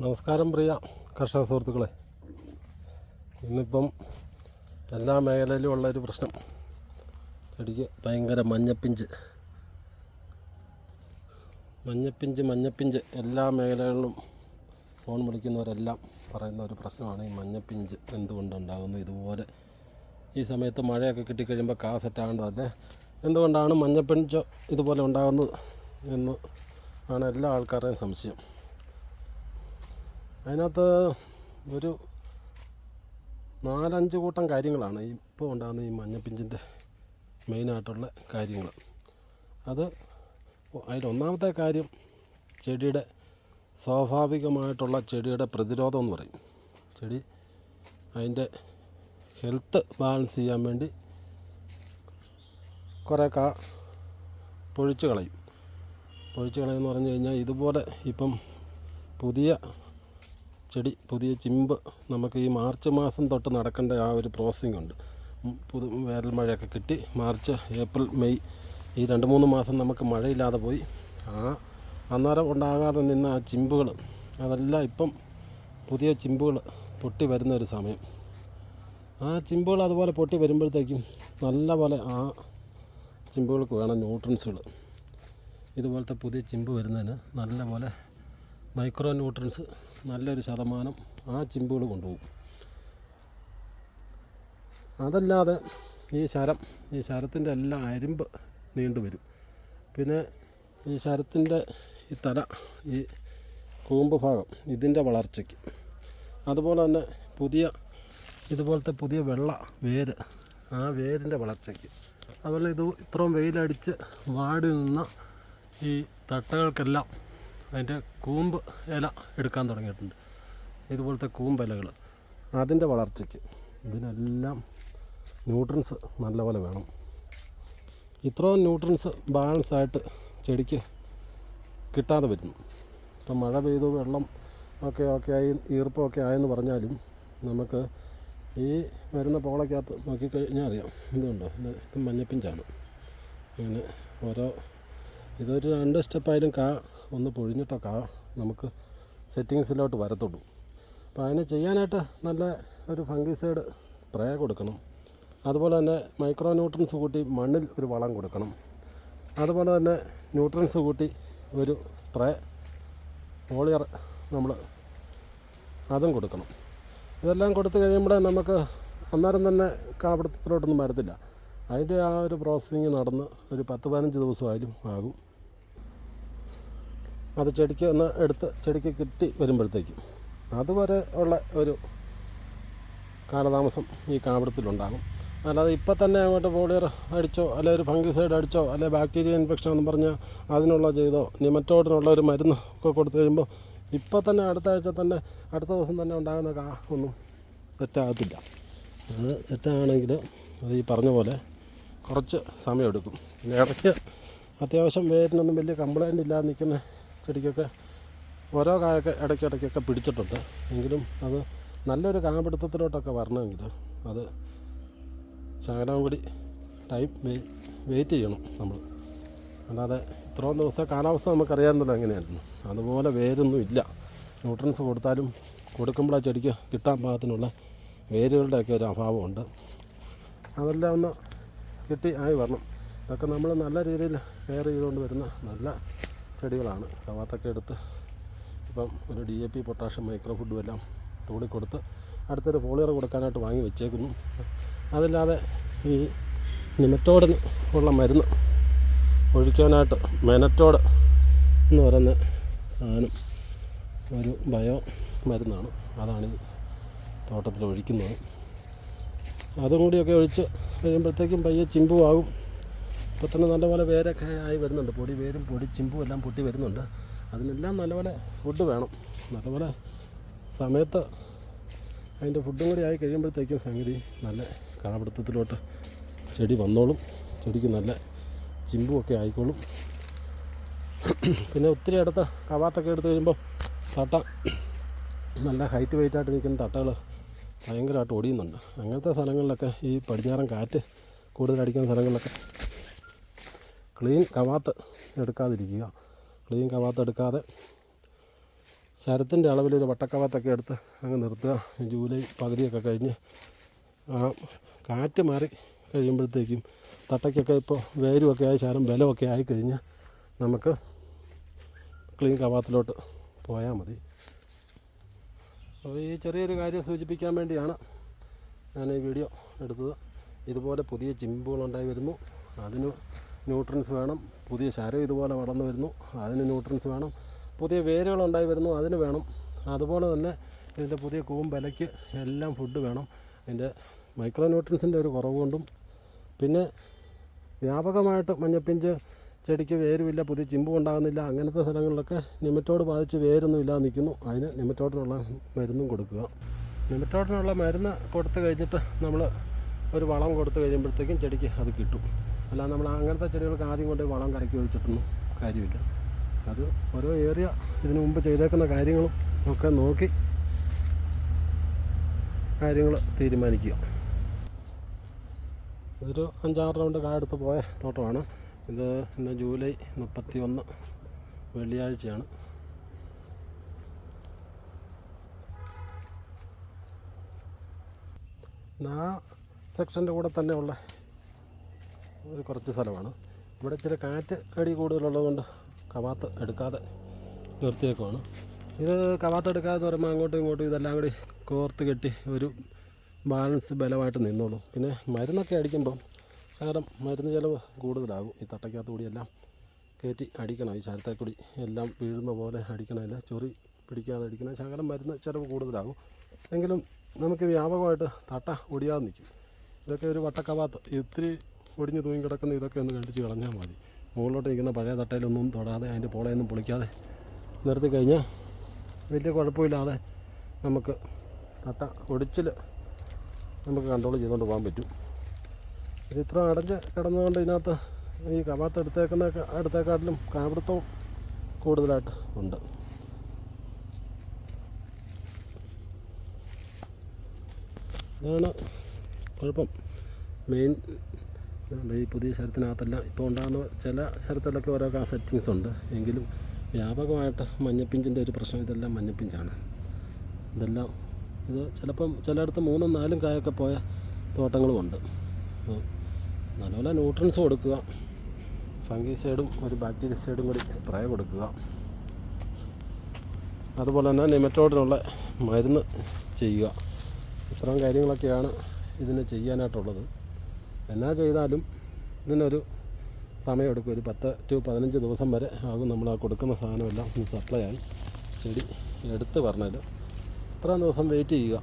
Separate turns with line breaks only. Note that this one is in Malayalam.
നമസ്കാരം പ്രിയ കർഷക സുഹൃത്തുക്കളെ. ഇന്നിപ്പം എല്ലാ മേഖലയിലും ഉള്ള ഒരു പ്രശ്നം. ചെടിക്ക് ഭയങ്കര മഞ്ഞപ്പിഞ്ച്. മഞ്ഞപ്പിഞ്ച് മഞ്ഞപ്പിഞ്ച് എല്ലാ മേഖലകളിലും ഫോൺ വിളിക്കുന്നവരെല്ലാം പറയുന്ന ഒരു പ്രശ്നമാണ് ഈ മഞ്ഞപ്പിഞ്ച് എന്തുകൊണ്ടുണ്ടാകുന്നു. ഇതുപോലെ ഈ സമയത്ത് മഴയൊക്കെ കിട്ടിക്കഴിയുമ്പോൾ കാ സെറ്റാകേണ്ടതല്ലേ എന്തുകൊണ്ടാണ് മഞ്ഞപ്പിഞ്ച് ഇതുപോലെ ഉണ്ടാകുന്നത് എന്ന് ആണ് എല്ലാ ആൾക്കാരുടെയും സംശയം. അതിനകത്ത് ഒരു നാലഞ്ച് കൂട്ടം കാര്യങ്ങളാണ് ഇപ്പോൾ ഉണ്ടാകുന്ന ഈ മഞ്ഞപ്പിഞ്ചിന്റെ മെയിനായിട്ടുള്ള കാര്യങ്ങൾ. അത് അതിലൊന്നാമത്തെ കാര്യം ചെടിയുടെ സ്വാഭാവികമായിട്ടുള്ള ചെടിയുടെ പ്രതിരോധം എന്ന് പറയും. ചെടി അതിന്റെ ഹെൽത്ത് ബാലൻസ് ചെയ്യാൻ വേണ്ടി കുറേ കാ പൊഴിച്ച് കളയും. പൊഴിച്ച് കളയെന്ന് പറഞ്ഞു കഴിഞ്ഞാൽ ഇതുപോലെ ഇപ്പം പുതിയ ചെടി പുതിയ ചിമ്പ് നമുക്ക് ഈ മാർച്ച് മാസം തൊട്ട് നടക്കേണ്ട ആ ഒരു പ്രോസസ്സിംഗ് ഉണ്ട്. പുതു വേനൽ മഴയൊക്കെ കിട്ടി. മാർച്ച് ഏപ്രിൽ മെയ് ഈ രണ്ട് മൂന്ന് മാസം നമുക്ക് മഴയില്ലാതെ പോയി. ആ അന്നേരം ഉണ്ടാകാതെ നിന്ന ആ ചിമ്പുകൾ അതെല്ലാം ഇപ്പം പുതിയ ചിമ്പുകൾ പൊട്ടി വരുന്ന ഒരു സമയം. ആ ചിമ്പുകൾ അതുപോലെ പൊട്ടി വരുമ്പോഴത്തേക്കും നല്ല പോലെ ആ ചിമ്പുകൾക്ക് വേണം ന്യൂട്രൻസുകൾ ഇതുപോലത്തെ പുതിയ ചിമ്പ് വരുന്നതിന് നല്ല പോലെ മൈക്രോ ന്യൂട്രൻസ് നല്ലൊരു ശതമാനം ആ ചിമ്പുകൾ കൊണ്ടുപോകും. അതല്ലാതെ ഈ ശരം ഈ ശരത്തിന്റെ എല്ലാം അരിമ്പ് നീണ്ടു വരും. പിന്നെ ഈ ശരത്തിന്റെ ഈ തല ഈ കൂമ്പ് ഭാഗം ഇതിന്റെ വളർച്ചയ്ക്ക്. അതുപോലെ തന്നെ പുതിയ ഇതുപോലത്തെ പുതിയ വെള്ള വേര് ആ വേരിന്റെ വളർച്ചയ്ക്ക്. അതുപോലെ ഇത് ഇത്രയും വെയിലടിച്ച് വാടി നിന്ന ഈ തട്ടകൾക്കെല്ലാം അതിന്റെ കൂമ്പ് ഇല എടുക്കാൻ തുടങ്ങിയിട്ടുണ്ട്. ഇതുപോലത്തെ കൂമ്പ് ഇലകൾ. അതിന്റെ വളർച്ചയ്ക്ക് ഇതിനെല്ലാം ന്യൂട്രൻസ് നല്ലപോലെ വേണം. ഇത്രയും ന്യൂട്രൻസ് ബാലൻസ് ആയിട്ട് ചെടിക്ക് കിട്ടാതെ വരുന്നു. ഇപ്പം മഴ പെയ്തു വെള്ളം ഒക്കെ ഒക്കെ ആയി ഈർപ്പമൊക്കെ ആയെന്ന് പറഞ്ഞാലും നമുക്ക് ഈ വരുന്ന പോളയ്ക്കകത്ത് നോക്കിക്കഴിഞ്ഞാൽ അറിയാം. ഇതുണ്ടോ ഇത് ഇത് മഞ്ഞപ്പിഞ്ചാണ്. ഇങ്ങനെ ഓരോ ഇതൊരു രണ്ട് സ്റ്റെപ്പായാലും കാ ഒന്ന് പൊഴിഞ്ഞിട്ടൊക്കെ നമുക്ക് സെറ്റിങ്സിലോട്ട് വരത്തുള്ളൂ. അപ്പോൾ അതിന് ചെയ്യാനായിട്ട് നല്ല ഒരു ഫംഗിസൈഡ് സ്പ്രേ കൊടുക്കണം. അതുപോലെ തന്നെ മൈക്രോ ന്യൂട്രൻസ് കൂട്ടി മണ്ണിൽ ഒരു വളം കൊടുക്കണം. അതുപോലെ തന്നെ ന്യൂട്രൻസ് കൂട്ടി ഒരു സ്പ്രേ ഓളിയർ നമ്മൾ അതും കൊടുക്കണം. ഇതെല്ലാം കൊടുത്തു കഴിയുമ്പോൾ നമുക്ക് അന്നേരം തന്നെ കാപിടുത്തത്തിലോട്ടൊന്നും വരത്തില്ല. അതിന്റെ ആ ഒരു പ്രോസസ്സിങ് നടന്ന് ഒരു പത്ത് പതിനഞ്ച് ദിവസമായാലും ആകും. അത് ചെടിക്ക് ഒന്ന് എടുത്ത് ചെടിക്ക് കിട്ടി വരുമ്പോഴത്തേക്കും. അതുവരെ ഉള്ള ഒരു കാലതാമസം ഈ കാപിടത്തിലുണ്ടാകും അല്ലാതെ ഇപ്പം തന്നെ അങ്ങോട്ട് പോളിയർ അടിച്ചോ അല്ലെ ഒരു ഫംഗിസൈഡ് അടിച്ചോ അല്ലെ ബാക്ടീരിയ ഇൻഫെക്ഷൻ എന്ന് പറഞ്ഞാൽ അതിനുള്ള ചെയ്തോ നിമറ്റോഡിനുള്ള ഒരു മരുന്ന് ഒക്കെ കൊടുത്തു കഴിയുമ്പോൾ ഇപ്പം തന്നെ അടുത്ത ആഴ്ച തന്നെ അടുത്ത ദിവസം തന്നെ ഉണ്ടാകുന്ന കാ ഒന്നും സെറ്റാകത്തില്ല അത് സെറ്റാണെങ്കിൽ അത് ഈ പറഞ്ഞ പോലെ കുറച്ച് സമയമെടുക്കും. പിന്നെ ഇടയ്ക്ക് അത്യാവശ്യം വേരിനൊന്നും വലിയ കംപ്ലൈന്റ് ഇല്ലാതെ നിൽക്കുന്ന ചെടിക്കൊക്കെ ഓരോ കായൊക്കെ ഇടയ്ക്കിടയ്ക്കൊക്കെ പിടിച്ചിട്ടുണ്ട്. എങ്കിലും അത് നല്ലൊരു കാപിടുത്തത്തിലോട്ടൊക്കെ വരണമെങ്കിൽ അത് ശകലം കൂടി ടൈം വെയിറ്റ് ചെയ്യണം നമ്മൾ. അല്ലാതെ ഇത്രയും ദിവസത്തെ കാലാവസ്ഥ നമുക്കറിയാമെന്നല്ലോ എങ്ങനെയായിരുന്നു. അതുപോലെ വേരൊന്നും ഇല്ല. ന്യൂട്രൻസ് കൊടുത്താലും കൊടുക്കുമ്പോൾ ആ ചെടിക്ക് കിട്ടാൻ പാകത്തിനുള്ള വേരുകളുടെയൊക്കെ ഒരു അഭാവമുണ്ട്. അതെല്ലാം ഒന്ന് കിട്ടി ആയി വരണം. ഇതൊക്കെ നമ്മൾ നല്ല രീതിയിൽ കെയർ ചെയ്തുകൊണ്ട് വരുന്ന നല്ല ചെടികളാണ്. കവാത്തൊക്കെ എടുത്ത് ഇപ്പം ഒരു D A P potassium micro ഫുഡും എല്ലാം തൂടി കൊടുത്ത് അടുത്തൊരു പോളിയർ കൊടുക്കാനായിട്ട് വാങ്ങി വെച്ചേക്കുന്നു. അതല്ലാതെ ഈ നിമറ്റോഡിന് ഉള്ള മരുന്ന് ഒഴിക്കാനായിട്ട് മെനറ്റോഡ് എന്ന് പറയുന്ന സാധനം ഒരു ബയോ മരുന്നാണ്. അതാണ് ഈ തോട്ടത്തിൽ ഒഴിക്കുന്നത്. അതും കൂടിയൊക്കെ ഒഴിച്ച് കഴിയുമ്പോഴത്തേക്കും പയ്യെ ചിമ്പുമാകും ഇപ്പോൾ തന്നെ നല്ലപോലെ വേരൊക്കെ ആയി വരുന്നുണ്ട്. പൊടി വേരും പൊടി ചിമ്പും എല്ലാം പൊട്ടി വരുന്നുണ്ട്. അതിനെല്ലാം നല്ലപോലെ ഫുഡ് വേണം. നല്ലപോലെ സമയത്ത് അതിന്റെ ഫുഡും കൂടി ആയി കഴിയുമ്പോഴത്തേക്കും സംഗതി നല്ല കാപിടുത്തത്തിലോട്ട് ചെടി വന്നോളും. ചെടിക്ക് നല്ല ചിമ്പുമൊക്കെ ആയിക്കോളും. പിന്നെ ഒത്തിരി അടുത്ത കവാത്തൊക്കെ എടുത്ത് കഴിയുമ്പോൾ തട്ട നല്ല ഹൈറ്റ് വെയിറ്റായിട്ട് നിൽക്കുന്ന തട്ടകൾ ഭയങ്കരമായിട്ട് ഒടിയുന്നുണ്ട് അങ്ങനത്തെ സ്ഥലങ്ങളിലൊക്കെ ഈ പടിഞ്ഞാറൻ കാറ്റ് കൂടുതലടിക്കുന്ന സ്ഥലങ്ങളിലൊക്കെ ക്ലീൻ കവാത്ത് എടുക്കാതിരിക്കുക. ക്ലീൻ കവാത്ത് എടുക്കാതെ ശരത്തിന്റെ അളവിലൊരു വട്ടക്കവാത്തൊക്കെ എടുത്ത് അങ്ങ് നിർത്തുക. ജൂലൈ പകുതിയൊക്കെ കഴിഞ്ഞ് ആ കാറ്റ് മാറി കഴിയുമ്പോഴത്തേക്കും തട്ടയ്ക്കൊക്കെ ഇപ്പോൾ വേരുമൊക്കെ ആയി ശരം ബലമൊക്കെ ആയി കഴിഞ്ഞ് നമുക്ക് ക്ലീൻ കവാത്തിലോട്ട് പോയാൽ മതി. അപ്പോൾ ഈ ചെറിയൊരു കാര്യം സൂചിപ്പിക്കാൻ വേണ്ടിയാണ് ഞാൻ ഈ വീഡിയോ എടുത്തത്. ഇതുപോലെ പുതിയ ചിമ്പുകളുണ്ടായി വരുന്നു. അതിന് ന്യൂട്രൻസ് വേണം. പുതിയ ശരം ഇതുപോലെ വളർന്നു വരുന്നു. അതിന് ന്യൂട്രൻസ് വേണം. പുതിയ വേരുകളുണ്ടായി വരുന്നു. അതിന് വേണം. അതുപോലെ തന്നെ ഇതിന്റെ പുതിയ കൂമ്പലയ്ക്ക് എല്ലാം ഫുഡ് വേണം. ഇതിന്റെ മൈക്രോ ന്യൂട്രൻസിന്റെ ഒരു കുറവ് കൊണ്ടും പിന്നെ വ്യാപകമായിട്ട് മഞ്ഞപ്പിഞ്ച് ചെടിക്ക് വേരുമില്ല പുതിയ ചിമ്പും ഉണ്ടാകുന്നില്ല അങ്ങനത്തെ സ്ഥലങ്ങളിലൊക്കെ നിമറ്റോട് ബാധിച്ച് വേരൊന്നും ഇല്ലാതെ നിൽക്കുന്നു. അതിന് നിമറ്റോഡിനുള്ള മരുന്നും കൊടുക്കുക. നിമറ്റോഡിനുള്ള മരുന്ന് കൊടുത്തു കഴിഞ്ഞിട്ട് നമ്മൾ ഒരു വളം കൊടുത്തു കഴിയുമ്പോഴത്തേക്കും ചെടിക്ക് അത് കിട്ടും. അല്ലാതെ നമ്മൾ അങ്ങനത്തെ ചെടികൾക്ക് ആദ്യം കൊണ്ട് വളം കലക്കി ഒഴിച്ചിട്ടൊന്നും കാര്യമില്ല. അത് ഓരോ ഏരിയ ഇതിനു മുമ്പ് ചെയ്തേക്കുന്ന കാര്യങ്ങളും ഒക്കെ നോക്കി കാര്യങ്ങൾ തീരുമാനിക്കുക. ഇതൊരു അഞ്ചാറ് റൗണ്ട് കാടുത്ത് പോയ തോട്ടമാണ്. ഇത് ഇന്ന് ജൂലൈ മുപ്പത്തി ഒന്ന് വെള്ളിയാഴ്ചയാണ് ആ സെക്ഷന്റെ കൂടെ തന്നെയുള്ള ഒരു കുറച്ച് സ്ഥലമാണ്. ഇവിടെ ഇച്ചിരി കാറ്റ് അടി കൂടുതലുള്ളതുകൊണ്ട് കവാത്ത് എടുക്കാതെ നിർത്തിയേക്കുവാണ്. ഇത് കവാത്ത് എടുക്കാതെ പറയുമ്പോൾ അങ്ങോട്ടും ഇങ്ങോട്ടും ഇതെല്ലാം കൂടി കോർത്ത് കെട്ടി ഒരു ബാലൻസ് ബലമായിട്ട് നിന്നോളും. പിന്നെ മരുന്നൊക്കെ അടിക്കുമ്പം ശകലം മരുന്ന് ചിലവ് കൂടുതലാകും. ഈ തട്ടയ്ക്കകത്ത് കൂടി എല്ലാം കയറ്റി അടിക്കണം. ഈ ശരത്തെ കൂടി എല്ലാം വീഴുന്ന പോലെ അടിക്കണമില്ല ചൊറി പിടിക്കാതെ അടിക്കണം ശകലം മരുന്ന് ചിലവ് കൂടുതലാകും. എങ്കിലും നമുക്ക് വ്യാപകമായിട്ട് തട്ട ഒടിയാതെ നിൽക്കും. ഇതൊക്കെ ഒരു വട്ടക്കവാത്ത്. ഇത്തിരി ഒടിഞ്ഞ് തൂങ്ങി കിടക്കുന്ന ഇതൊക്കെ ഒന്ന് കണ്ടിച്ച് കളഞ്ഞാൽ മതി. മുകളിലോട്ട് ഇരിക്കുന്ന പഴയ തട്ടയിലൊന്നും തൊടാതെ അതിന്റെ പോളയൊന്നും പൊളിക്കാതെ നിർത്തി കഴിഞ്ഞാൽ വലിയ കുഴപ്പമില്ലാതെ നമുക്ക് തട്ട ഒടിച്ചിൽ നമുക്ക് കൺട്രോൾ ചെയ്തുകൊണ്ട് പോകാൻ പറ്റും. ഇത് ഇത്ര അടഞ്ഞ് കിടന്നുകൊണ്ട് ഇതിനകത്ത് ഈ കവാത്ത് എടുത്തേക്കുന്ന അടുത്തേക്കാട്ടിലും കാപിടുത്തവും കൂടുതലായിട്ട് ഉണ്ട്. ഇതാണ് കുഴപ്പം. മെയിൻ ഈ പുതിയ ശരത്തിനകത്തെല്ലാം ഇപ്പോൾ ഉണ്ടാകുന്ന ചില ശരത്തിലൊക്കെ ഓരോ സെറ്റിങ്സ് ഉണ്ട്. എങ്കിലും വ്യാപകമായിട്ട് മഞ്ഞപ്പിഞ്ചിന്റെ ഒരു പ്രശ്നം ഇതെല്ലാം മഞ്ഞപ്പിഞ്ചാണ്. ഇതെല്ലാം ഇത് ചിലപ്പം ചിലയിടത്ത് മൂന്നും നാലും കായൊക്കെ പോയ തോട്ടങ്ങളുമുണ്ട് നല്ലപോലെ ന്യൂട്രൻസ് കൊടുക്കുക. ഫംഗിസൈഡും ഒരു ബാക്ടീരിയസൈഡും കൂടി സ്പ്രേ കൊടുക്കുക. അതുപോലെ തന്നെ നിമറ്റോഡിനുള്ള മരുന്ന് ചെയ്യുക. ഇത്തരം കാര്യങ്ങളൊക്കെയാണ് ഇതിന് ചെയ്യാനായിട്ടുള്ളത്. എന്നാ ചെയ്താലും ഇതിനൊരു സമയമെടുക്കും. ഒരു പത്ത് ടു പതിനഞ്ച് ദിവസം വരെ ആകും നമ്മൾ ആ കൊടുക്കുന്ന സാധനമെല്ലാം സപ്ലൈ ആയി. ചെടി എടുത്ത് പറഞ്ഞാൽ ഇത്രയും ദിവസം വെയിറ്റ് ചെയ്യുക.